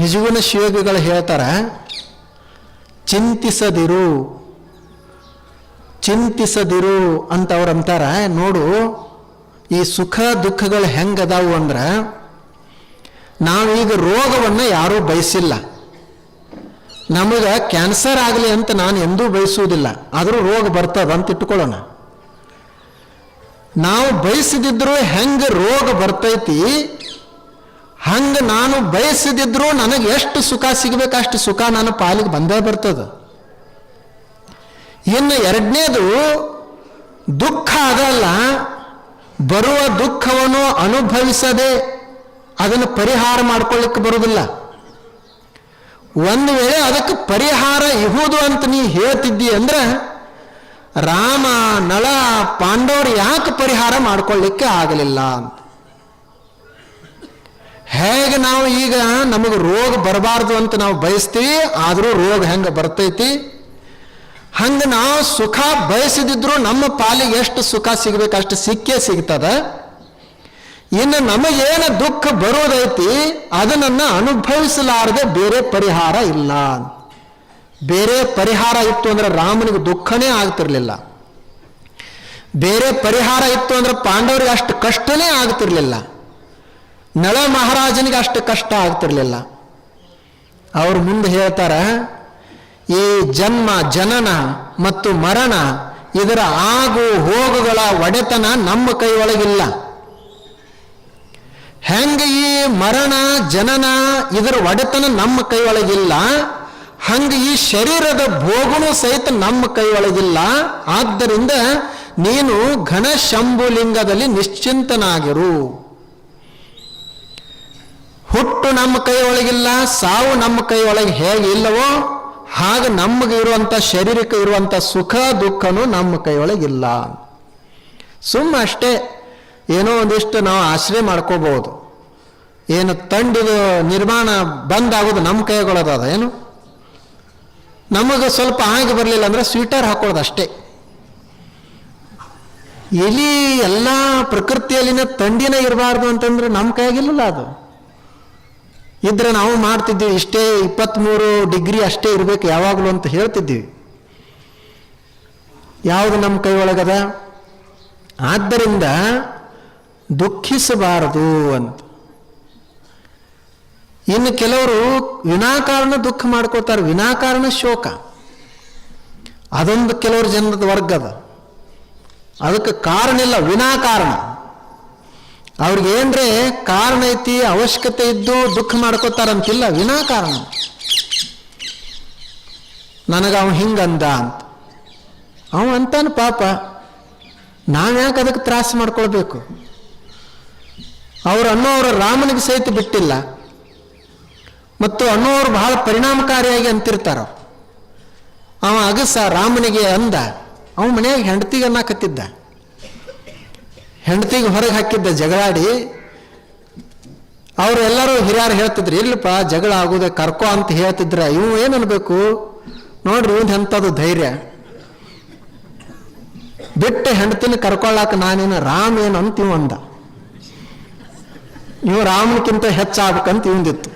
ನಿಜಗುಣ ಶಿವಯೋಗಿಗಳು ಹೇಳ್ತಾರೆ, ಚಿಂತಿಸದಿರು ಚಿಂತಿಸದಿರು ಅಂತ ಅವ್ರು ಅಂತಾರ. ನೋಡು, ಈ ಸುಖ ದುಃಖಗಳು ಹೆಂಗದಾವು ಅಂದ್ರೆ ನಾವೀಗ ರೋಗವನ್ನು ಯಾರೂ ಬಯಸಿಲ್ಲ. ನಮಗೆ ಕ್ಯಾನ್ಸರ್ ಆಗಲಿ ಅಂತ ನಾನು ಎಂದೂ ಬಯಸುವುದಿಲ್ಲ. ಆದರೂ ರೋಗ ಬರ್ತದ ಅಂತ ಇಟ್ಕೊಳ್ಳೋಣ ನಾವು ಬಯಸದಿದ್ರು ಹೆಂಗೆ ರೋಗ ಬರ್ತೈತಿ ಹಂಗೆ ನಾನು ಬಯಸದಿದ್ರು ನನಗೆ ಎಷ್ಟು ಸುಖ ಸಿಗಬೇಕು, ಅಷ್ಟು ಸುಖ ನಾನು ಪಾಲಿಗೆ ಬಂದೇ ಬರ್ತದ. ಇನ್ನು ಎರಡನೇದು, ದುಃಖ ಅದಲ್ಲ. ಬರುವ ದುಃಖವನ್ನು ಅನುಭವಿಸದೆ ಅದನ್ನು ಪರಿಹಾರ ಮಾಡ್ಕೊಳ್ಳಿಕ್ಕೆ ಬರುವುದಿಲ್ಲ. ಒಂದು ವೇಳೆ ಅದಕ್ಕೆ ಪರಿಹಾರ ಇಹುದು ಅಂತ ನೀ ಹೇಳ್ತಿದ್ದಿ ಅಂದ್ರೆ, ರಾಮ, ನಳ, ಪಾಂಡವರು ಯಾಕೆ ಪರಿಹಾರ ಮಾಡ್ಕೊಳ್ಳಿಕ್ಕೆ ಆಗಲಿಲ್ಲ ಅಂತ. ಹೇಗೆ ನಾವು ಈಗ ನಮಗೆ ರೋಗ ಬರಬಾರ್ದು ಅಂತ ನಾವು ಬಯಸ್ತೀವಿ, ಆದರೂ ರೋಗ ಹೆಂಗೆ ಬರ್ತೈತಿ? ಹಂಗೆ ನಾವು ಸುಖ ಬಯಸಿದ್ರು ನಮ್ಮ ಪಾಲಿಗೆ ಎಷ್ಟು ಸುಖ ಸಿಗಬೇಕು, ಅಷ್ಟು ಸಿಕ್ಕೇ ಸಿಗ್ತದ. ಇನ್ನು ನಮಗೇನು ದುಃಖ ಬರೋದೈತಿ ಅದನ್ನು ಅನುಭವಿಸಲಾರದೆ ಬೇರೆ ಪರಿಹಾರ ಇಲ್ಲ ಬೇರೆ ಪರಿಹಾರ ಇತ್ತು ಅಂದ್ರೆ ರಾಮನಿಗೆ ದುಃಖನೇ ಆಗ್ತಿರ್ಲಿಲ್ಲ. ಬೇರೆ ಪರಿಹಾರ ಇತ್ತು ಅಂದ್ರೆ ಪಾಂಡವರಿಗೆ ಅಷ್ಟು ಕಷ್ಟನೇ ಆಗ್ತಿರ್ಲಿಲ್ಲ. ನಳ ಮಹಾರಾಜನಿಗೆ ಅಷ್ಟು ಕಷ್ಟ ಆಗ್ತಿರ್ಲಿಲ್ಲ. ಅವ್ರು ಮುಂದೆ ಹೇಳ್ತಾರೆ, ಈ ಜನ್ಮ, ಜನನ ಮತ್ತು ಮರಣ ಇದರ ಆಗು ಹೋಗುಗಳ ಒಡೆತನ ನಮ್ಮ ಕೈ ಒಳಗಿಲ್ಲ ಹೆಂಗೆ ಈ ಮರಣ, ಜನನ ಇದರ ಒಡೆತನ ನಮ್ಮ ಕೈ ಒಳಗಿಲ್ಲ ಹಂಗೆ ಈ ಶರೀರದ ಭೋಗನು ಸಹಿತ ನಮ್ಮ ಕೈ ಒಳಗಿಲ್ಲ ಆದ್ದರಿಂದ ನೀನು ಘನ ಶಂಭುಲಿಂಗದಲ್ಲಿ ನಿಶ್ಚಿಂತನಾಗಿರು. ಹುಟ್ಟು ನಮ್ಮ ಕೈ ಒಳಗಿಲ್ಲ ಸಾವು ನಮ್ಮ ಕೈ ಒಳಗೆ ಹೇಗೆ ಇಲ್ಲವೋ ಹಾಗೆ ನಮಗೆ ಇರುವಂಥ ಶರೀರಕ್ಕೆ ಇರುವಂಥ ಸುಖ, ದುಃಖನೂ ನಮ್ಮ ಕೈ ಒಳಗಿಲ್ಲ ಸುಮ್ಮ ಅಷ್ಟೇ ಏನೋ ಒಂದಿಷ್ಟು ನಾವು ಆಶ್ರಯ ಮಾಡ್ಕೋಬಹುದು. ಏನು ತಂಡಿದು ನಿರ್ಮಾಣ ಬಂದಾಗೋದು ನಮ್ಮ ಕೈಗೊಳ್ಳೋದಾದ ಏನು? ನಮಗೆ ಸ್ವಲ್ಪ ಆಗಿ ಬರಲಿಲ್ಲ ಅಂದ್ರೆ ಸ್ವೀಟರ್ ಹಾಕೊಳ್ಳೋದು ಅಷ್ಟೇ. ಎಲಿ ಎಲ್ಲ ಪ್ರಕೃತಿಯಲ್ಲಿನ ತಂಡಿನ ಇರಬಾರ್ದು ಅಂತಂದ್ರೆ ನಮ್ಮ ಕೈಯಾಗಿಲ್ಲಲ್ಲ ಅದು. ಇದ್ರೆ ನಾವು ಮಾಡ್ತಿದ್ದೀವಿ, ಇಷ್ಟೇ ಇಪ್ಪತ್ತ್ಮೂರು ಡಿಗ್ರಿ ಅಷ್ಟೇ ಇರಬೇಕು ಯಾವಾಗಲೂ ಅಂತ ಹೇಳ್ತಿದ್ದೀವಿ. ಯಾವುದು ನಮ್ಮ ಕೈ ಒಳಗದ ಆದ್ದರಿಂದ ದುಃಖಿಸಬಾರದು ಅಂತ. ಇನ್ನು ಕೆಲವರು ವಿನಾಕಾರಣ ದುಃಖ ಮಾಡ್ಕೋತಾರೆ ವಿನಾಕಾರಣ ಶೋಕ. ಅದೊಂದು ಕೆಲವರು ಜನದ ವರ್ಗದ. ಅದಕ್ಕೆ ಕಾರಣ ಇಲ್ಲ, ವಿನಾಕಾರಣ. ಅವ್ರಿಗೆ ಏನ್ರೆ ಕಾರಣ ಐತಿ, ಅವಶ್ಯಕತೆ ಇದ್ದು ದುಃಖ ಮಾಡ್ಕೋತಾರಂತಿಲ್ಲ ವಿನಾಕಾರಣ ನನಗೆ ಅವನು ಹಿಂಗಂದ ಅಂತ. ಅವ ಅಂತಾನೆ ಪಾಪ ನಾವ್ಯಾಕೆ ಅದಕ್ಕೆ ತ್ರಾಸ ಮಾಡ್ಕೊಳ್ಬೇಕು? ಅವ್ರು ಅನ್ನೋರು ರಾಮನಿಗೆ ಸಹಿತ ಬಿಟ್ಟಿಲ್ಲ. ಮತ್ತು ಅನ್ನೋರು ಬಹಳ ಪರಿಣಾಮಕಾರಿಯಾಗಿ ಅಂತಿರ್ತಾರ ಅವ ಅಗಸ ರಾಮನಿಗೆ ಅಂದ ಅವ ಮನೆಯಾಗ ಹೆಂಡತಿಗೆ ಅನ್ನಕತ್ತಿದ್ದ ಹೆಂಡತಿಗೆ ಹೊರಗೆ ಹಾಕಿದ್ದ ಜಗಳಾಡಿ ಅವರೆಲ್ಲರೂ ಹಿರಿಯರು ಹೇಳ್ತಿದ್ರು, ಇಲ್ಲಪ್ಪ, ಜಗಳ ಆಗೋದ ಕರ್ಕೋ ಅಂತ ಹೇಳ್ತಿದ್ರ. ಇವು ಏನು ಅನ್ಬೇಕು? ನೋಡ್ರಿ ಇವ್ ಎಂಥದ್ದು ಧೈರ್ಯ. ಬಿಟ್ಟು ಹೆಂಡತಿನ ಕರ್ಕೊಳ್ಳಾಕ ನಾನೇನು ರಾಮ್ ಏನು ಅಂತ ಇವ್ ಅಂದ. ಇವು ರಾಮನಕ್ಕಿಂತ ಹೆಚ್ಚಾಗ್ಬೇಕಂತ ಇವಂದಿತ್ತು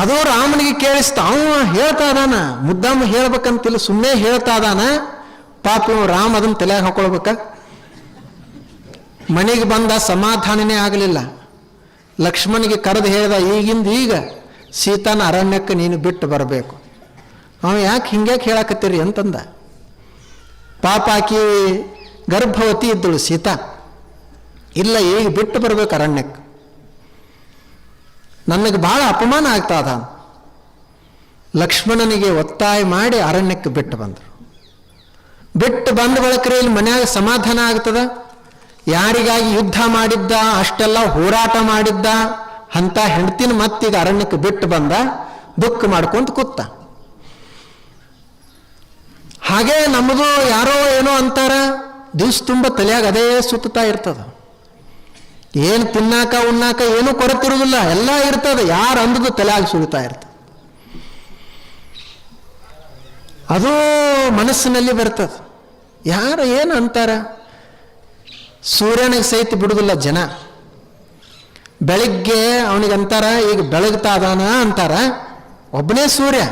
ಅದು ರಾಮನಿಗೆ ಕೇಳಿಸ್ತ ಅವ ಹೇಳ್ತಾ ಇದಾನ ಮುದ್ದಾಮ ಹೇಳ್ಬೇಕಂತಿಲ್ಲ ಸುಮ್ಮನೆ ಹೇಳ್ತಾ ಇದಾನ. ಪಾಪ ಇವ ರಾಮ ಅದನ್ನ ತಲೆಯಾಗ ಹಾಕೊಳ್ಬೇಕ? ಮನೆಗೆ ಬಂದ ಸಮಾಧಾನನೇ ಆಗಲಿಲ್ಲ. ಲಕ್ಷ್ಮಣಿಗೆ ಕರೆದು ಹೇಳಿದ, ಈಗಿಂದ ಈಗ ಸೀತಾನ ಅರಣ್ಯಕ್ಕೆ ನೀನು ಬಿಟ್ಟು ಬರಬೇಕು. ಅವ ಯಾಕೆ ಹಿಂಗ್ಯಾಕೆ ಹೇಳಕತ್ತೀರಿ ಅಂತಂದ. ಪಾಪ ಆಕಿ ಗರ್ಭವತಿ ಇದ್ದಳು ಸೀತಾ. ಇಲ್ಲ, ಈಗ ಬಿಟ್ಟು ಬರಬೇಕು ಅರಣ್ಯಕ್ಕೆ. ನನಗೆ ಭಾಳ ಅಪಮಾನ ಆಗ್ತಾ ಅದ ಲಕ್ಷ್ಮಣನಿಗೆ ಒತ್ತಾಯ ಮಾಡಿ ಅರಣ್ಯಕ್ಕೆ ಬಿಟ್ಟು ಬಂದರು. ಬಿಟ್ಟು ಬಂದ ಬಳಕ್ರೆ ಇಲ್ಲಿ ಮನ್ಯಾಗ ಸಮಾಧಾನ ಆಗ್ತದ? ಯಾರಿಗಾಗಿ ಯುದ್ಧ ಮಾಡಿದ್ದ, ಅಷ್ಟೆಲ್ಲ ಹೋರಾಟ ಮಾಡಿದ್ದ, ಅಂತ ಹೆಂಡತಿನ ಮತ್ತೀಗ ಅರಣ್ಯಕ್ಕೆ ಬಿಟ್ಟು ಬಂದ, ದುಃಖ ಮಾಡ್ಕೊಂತ ಕೂತ. ಹಾಗೆ ನಮ್ಮದು ಯಾರೋ ಏನೋ ಅಂತಾರ, ದಿವ್ಸ ತುಂಬ ತಲೆಯಾಗ ಅದೇ ಸುತ್ತಾ ಇರ್ತದ. ಏನು ತಿನ್ನಾಕ ಉಣ್ಣಾಕ ಏನೂ ಕೊರತಿರುವುದಿಲ್ಲ ಎಲ್ಲ ಇರ್ತದೆ. ಯಾರು ಅಂದದು ತಲೆಯಾಗ ಸುಳಿತಾ ಇರ್ತದೆ ಅದು ಮನಸ್ಸಿನಲ್ಲಿ ಬರ್ತದೆ. ಯಾರು ಏನು ಅಂತಾರ? ಸೂರ್ಯನಿಗೆ ಸಹಿತ ಬಿಡುವುದಿಲ್ಲ ಜನ. ಬೆಳಿಗ್ಗೆ ಅವನಿಗಂತಾರ ಈಗ ಬೆಳಗ್ತಾದಾನ ಅಂತಾರ. ಒಬ್ಬನೇ ಸೂರ್ಯ.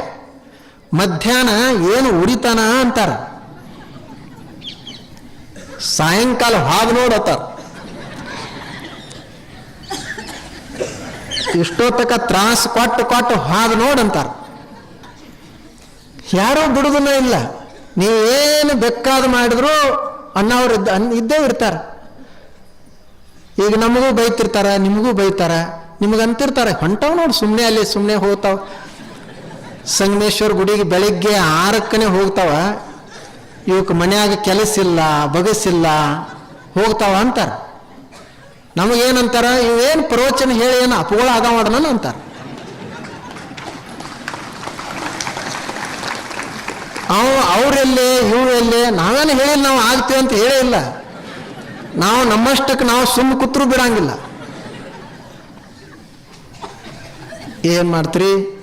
ಮಧ್ಯಾಹ್ನ ಏನು ಉಡಿತಾನ ಅಂತಾರ. ಸಾಯಂಕಾಲ ಹಾದು ನೋಡತ್ತಾರ ಇಷ್ಟೊತ್ತಕ ತ್ರಾಸ ಕೊಟ್ಟು ಕೊಟ್ಟು ಹಾದು ನೋಡಂತಾರ ಯಾರೂ ಬಿಡುದನ್ನ ಇಲ್ಲ. ನೀವೇನು ಬೆಕ್ಕಾದ ಮಾಡಿದ್ರು ಅಣ್ಣವ್ರು ಇದ್ದ ಇದ್ದೇ ಇರ್ತಾರೆ. ಈಗ ನಮಗೂ ಬೈತಿರ್ತಾರ, ನಿಮಗೂ ಬೈತಾರ, ನಿಮಗಂತಿರ್ತಾರೆ. ಹೊಂಟವ್ ನೋಡಿ ಸುಮ್ಮನೆ ಅಲ್ಲಿ ಸುಮ್ಮನೆ ಹೋಗ್ತಾವ. ಸಂಗಮೇಶ್ವರ ಗುಡಿಗೆ ಬೆಳಿಗ್ಗೆ ಆರಕ್ಕನೆ ಹೋಗ್ತಾವ. ಇವಕ್ಕೆ ಮನ್ಯಾಗ ಕೆಲಸ ಇಲ್ಲ ಬಗಸಿಲ್ಲ ಹೋಗ್ತಾವ ಅಂತಾರ. ನಮಗೇನಂತಾರ? ಇವೇನು ಪ್ರವಚನ ಹೇಳಿ ಏನು ಅಪಗೋಳ ಆಗ ಮಾಡೋಣ ಅಂತಾರ ಅವು ಅವರೆಲ್ಲೇ, ಇವರೆಲ್ಲೇ ನಾವೇನು ಹೇಳಿಲ್ಲ ನಾವು ಆಗ್ತೀವಿ ಅಂತ ಹೇಳೇ ಇಲ್ಲ. ನಾವು ನಮ್ಮಷ್ಟಕ್ಕೆ ನಾವು ಸುಮ್ಮ ಕೂತ್ರು ಬಿಡಂಗಿಲ್ಲ. ಏನ್ ಮಾಡ್ತೀರಿ?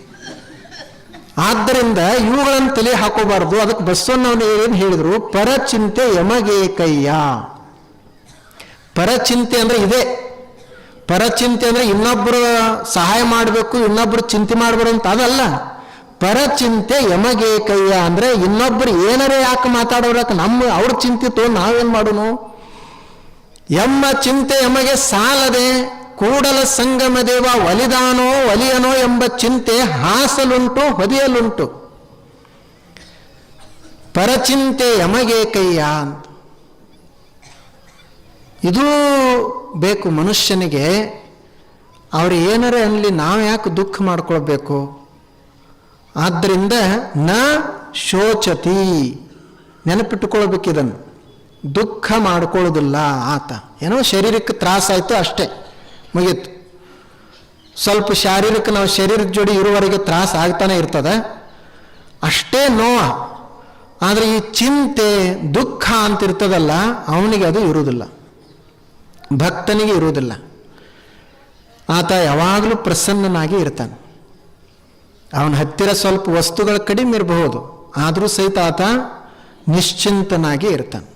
ಆದ್ದರಿಂದ ಇವುಗಳನ್ನು ತಲೆ ಹಾಕೋಬಾರ್ದು. ಅದಕ್ಕೆ ಬಸವಣ್ಣವ್ರು ಏನು ಹೇಳಿದ್ರು? ಪರಚಿಂತೆ ಯಮಗೆ ಕೈಯ ಪರಚಿಂತೆ ಅಂದ್ರೆ ಇದೆ. ಪರಚಿಂತೆ ಅಂದ್ರೆ ಇನ್ನೊಬ್ಬರು ಸಹಾಯ ಮಾಡಬೇಕು, ಇನ್ನೊಬ್ರು ಚಿಂತೆ ಮಾಡಬಾರ್ದು ಅಂತ ಅದಲ್ಲ. ಪರಚಿಂತೆ ಯಮಗೆ ಕೈಯ ಅಂದ್ರೆ ಇನ್ನೊಬ್ರು ಏನರೇ ಯಾಕೆ ಮಾತಾಡೋರಕ್ಕೆ ನಮ್ಮ ಅವ್ರ ತೋ ನಾವೇನ್ ಮಾಡೋನು? ಎಮ್ಮ ಚಿಂತೆ ಎಮಗೆ ಸಾಲದೆ, ಕೂಡಲ ಸಂಗಮ ದೇವ ಒಲಿದಾನೋ ಒಲಿಯನೋ ಎಂಬ ಚಿಂತೆ ಹಾಸಲುಂಟು, ಹೊದಿಯಲುಂಟು. ಪರಚಿಂತೆ ಯಮಗೆ ಕೈಯ ಇದು ಬೇಕು ಮನುಷ್ಯನಿಗೆ, ಅವ್ರು ಏನಾರೇ ಅನ್ನಲಿ ನಾವು ಯಾಕೆ ದುಃಖ ಮಾಡ್ಕೊಳ್ಬೇಕು? ಆದ್ದರಿಂದ ನ ಶೋಚತಿ. ನೆನಪಿಟ್ಟುಕೊಳ್ಬೇಕಿದನ್ನು ದುಃಖ ಮಾಡ್ಕೊಳ್ಳೋದಿಲ್ಲ ಆತ. ಏನೋ ಶರೀರಕ್ಕೆ ತ್ರಾಸಾಯಿತು ಅಷ್ಟೇ. ಮುಗಿಯಿತು. ಸ್ವಲ್ಪ ಶಾರೀರಿಕ ನಾವು ಶರೀರದ ಜೋಡಿ ಇರುವವರೆಗೆ ತ್ರಾಸ ಆಗ್ತಾನೆ ಇರ್ತದೆ. ಅಷ್ಟೇ ನೋವ. ಆದರೆ ಈ ಚಿಂತೆ, ದುಃಖ ಅಂತ ಇರ್ತದಲ್ಲ, ಅವನಿಗೆ ಅದು ಇರುವುದಿಲ್ಲ. ಭಕ್ತನಿಗೆ ಇರುವುದಿಲ್ಲ. ಆತ ಯಾವಾಗಲೂ ಪ್ರಸನ್ನನಾಗಿ ಇರ್ತಾನೆ. ಅವನ ಹತ್ತಿರ ಸ್ವಲ್ಪ ವಸ್ತುಗಳು ಕಡಿಮೆ ಇರಬಹುದು. ಆದರೂ ಸಹಿತ ಆತ ನಿಶ್ಚಿಂತನಾಗಿ ಇರ್ತಾನೆ.